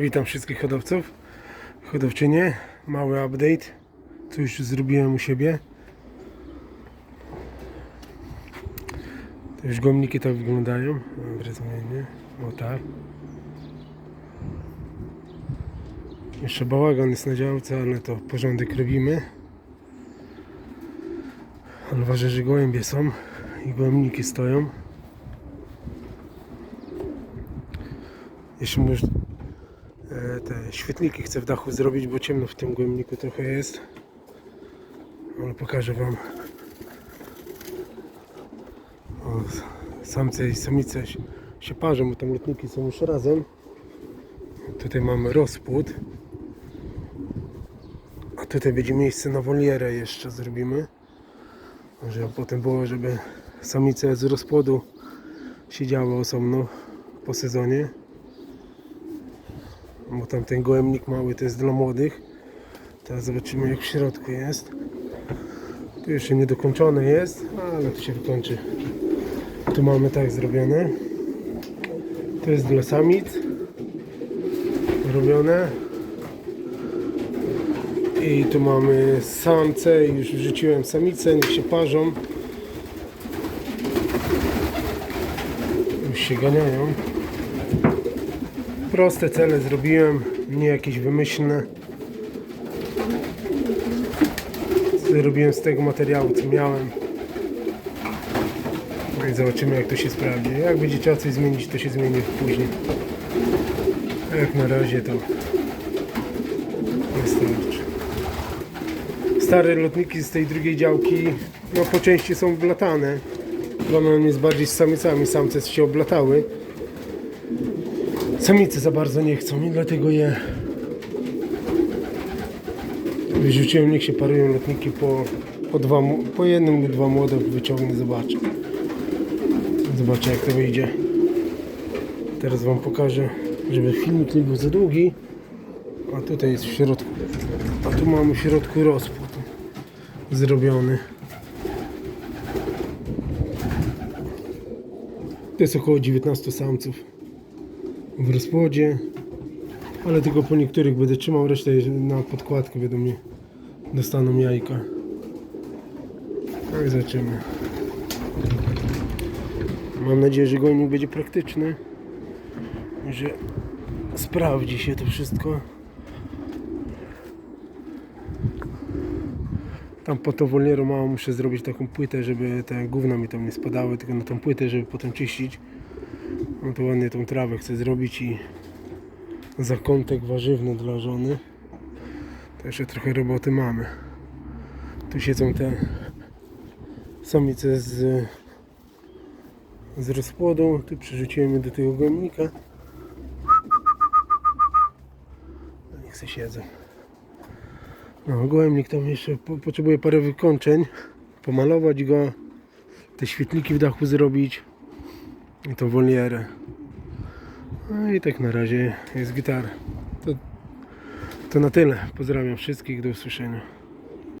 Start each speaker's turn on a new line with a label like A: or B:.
A: Witam wszystkich hodowców, hodowczynie. Mały update, co już zrobiłem u siebie. To już gomniki tak wyglądają. Wracamy, O tak. Jeszcze bałagan jest na działce, ale to porządek robimy. Ale ważę, że gołębie są i gołębniki stoją. Jeszcze może te świetliki chcę w dachu zrobić, bo ciemno w tym gołębniku trochę jest. Ale pokażę Wam. O, samce i samice się, parzą, bo tam lotniki są już razem. Tutaj mamy rozpłód. A tutaj będzie miejsce na wolierę jeszcze zrobimy. Żeby potem było, żeby samice z rozpłodu siedziały osobno po sezonie. Bo tam ten gołębnik mały to jest dla młodych. Teraz zobaczymy jak w środku jest. Tu jeszcze niedokończone jest, ale to się wykończy. Tu mamy tak zrobione. To jest dla samic robione. I tu mamy samce, już wrzuciłem samicę, niech się parzą. Już się ganiają. Proste cele zrobiłem, nie jakieś wymyślne. Zrobiłem z tego materiału, co miałem. No i zobaczymy, jak to się sprawdzi. Jak będzie trzeba coś zmienić, to się zmieni później. A jak na razie to wystarczy. Stare lotniki z tej drugiej działki, no po części są oblatane. Problem jest bardziej z samicami, samce się oblatały. Samice za bardzo nie chcą i dlatego je wyrzuciłem, niech się parują lotniki po, po, dwa, po jednym lub dwa młode wyciągnę, zobaczę. Zobaczę jak to wyjdzie. Teraz Wam pokażę, żeby filmik nie był za długi. A tutaj jest w środku, a tu mamy w środku rozpłód zrobiony. To jest około 19 samców w rozpłodzie, ale tylko po niektórych będę trzymał, resztę na podkładkę mi dostaną jajka. I zobaczymy. Mam nadzieję, że gojnik będzie praktyczny, że sprawdzi się to wszystko. Tam po to wolnieru małą muszę zrobić taką płytę, żeby te gówna mi tam nie spadały, tylko na tą płytę, żeby potem czyścić. No to ładnie tą trawę chcę zrobić i zakątek warzywny dla żony. To jeszcze trochę roboty mamy. Tu siedzą te samice z, z rozpłodu. Tu przerzuciłem do tego gojemnika. No niech se siedzą. No, gołębnik tam jeszcze po, potrzebuje parę wykończeń. Pomalować go. Te świetliki w dachu zrobić. I tą wolierę. No i tak na razie jest gitara. To, to na tyle. Pozdrawiam wszystkich. Do usłyszenia.